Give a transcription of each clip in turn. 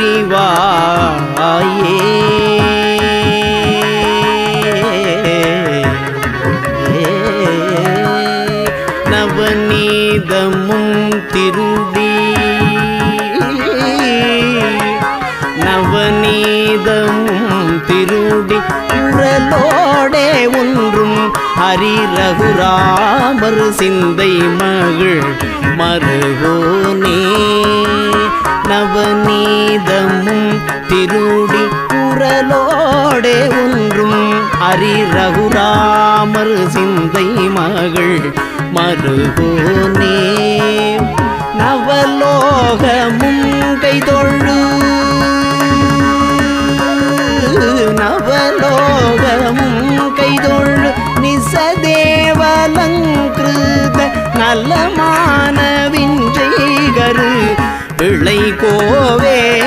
புரிவாயே நவநீதமும் திருடி. நவநீதமும் திருடி குரலோடே ஒன்றும் ஹரி ரகுராமர் சிந்தை மகள் மருகோனே திருடி குரலோடே ஒன்றும் அரி ரகுராமர் சிந்தை மகள் மருகோனே. நவலோகமும் கைதொழு. நவலோகமும் கைதொழு. நிசதேவலங்கிருத நலமான விஞ்சைகரு பிள்ளை கோவே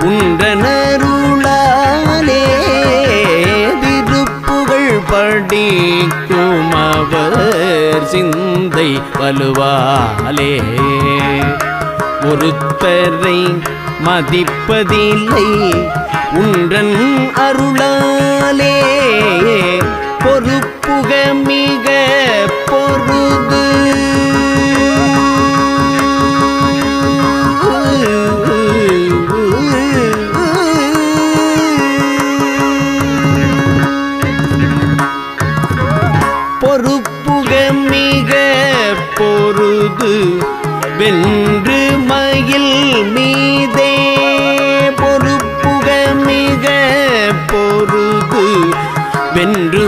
உன்றனருளாலே திருப்புகள் படிக்கும் அவர் சிந்தை வலுவாலே. ஒருத்தரை மதிப்பதில்லை உன்றன் அருளாலே. பொறுப்புக மிக பொருது போது வென்று மயில் மீதே. பொறுப்புக மிக பொருது வென்று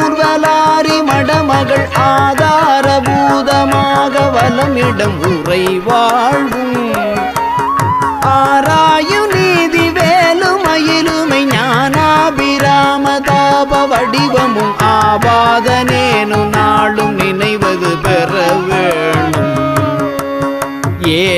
மடமகள் ஆதார பூதமாக வலமிடம் உரை வாழ்வும். ஆராயு நீதி வேலுமயிலுமை ஞானாபிராமதாப வடிவமும் ஆபாதன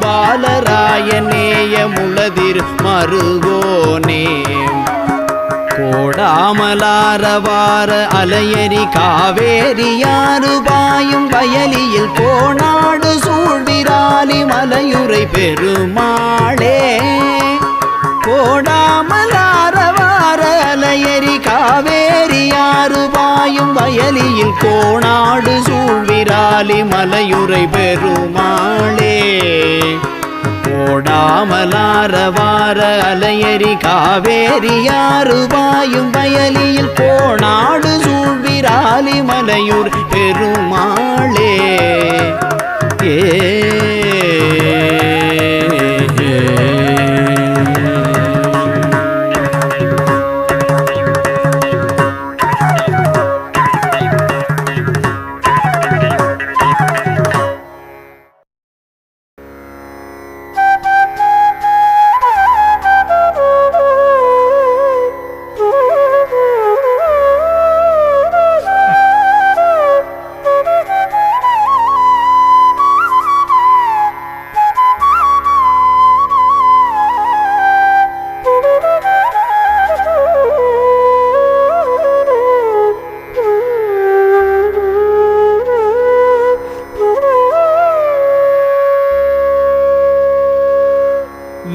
மறைவுசை கோபாலராயநேய முளதிர் மருகோனே கோடாமலாரவார அலையரி காவேரியாறு பாயும் வயலியில் கோணாடு சூழ்விராலி மலையுரை பெருமாளே. பாயும் கோணாடு சூழ்விராலி மலையுரை பெருமாளே. கோடாமலாரவார அலையரி காவேரி யாரு வாயும் வயலியில் கோணாடு சூழ்விராலி மலையூர் பெருமாளே. ஏ.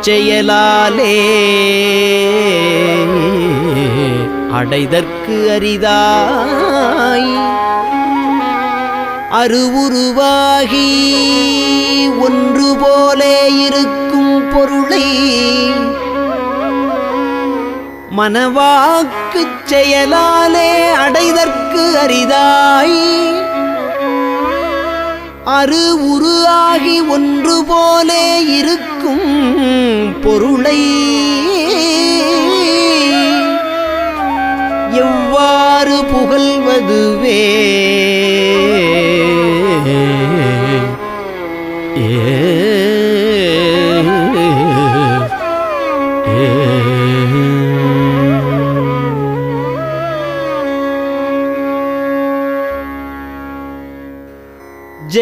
மனவாக்குச் அடைதற்கு அரிதாய். அருவுருவாகி ஒன்று போலே இருக்கும் பொருளை. மனவாக்குச் செயலாலே அடைதற்கு அரிதாய். அரு உருவாகி ஆகி ஒன்று போலே இருக்கும் பொருளை. எவ்வாறு புகழ்வதுவே?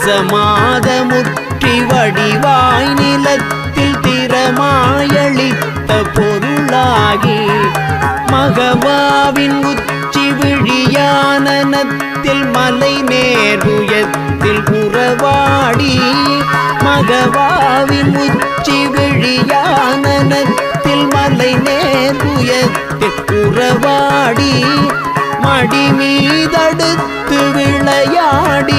ரசமாத முற்றி வடிவாய் நிலத்தில் திறமாயளித்த பொருளாகி மகவாவின் உச்சி விழியான துயரத்தில் புறவாடி மகவாவின் உச்சி விழியானனத்தில் மலை நேர்புயத்தில் புறவாடி மடி மீதடுத்து விளையாடி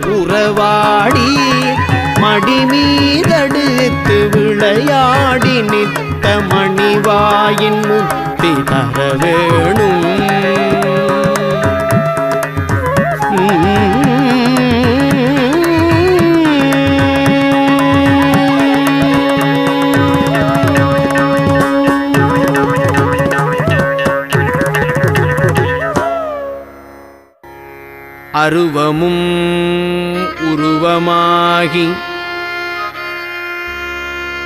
மடி மீதடுத்து விளையாடி நித்த மணிவாயின் முத்தி தர வேணும் அருவமும் உருவமாகி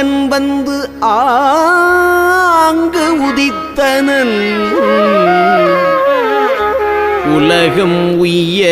திருமுருகன் வந்து ஆங்கு உதித்தனன். உலகம் உய்ய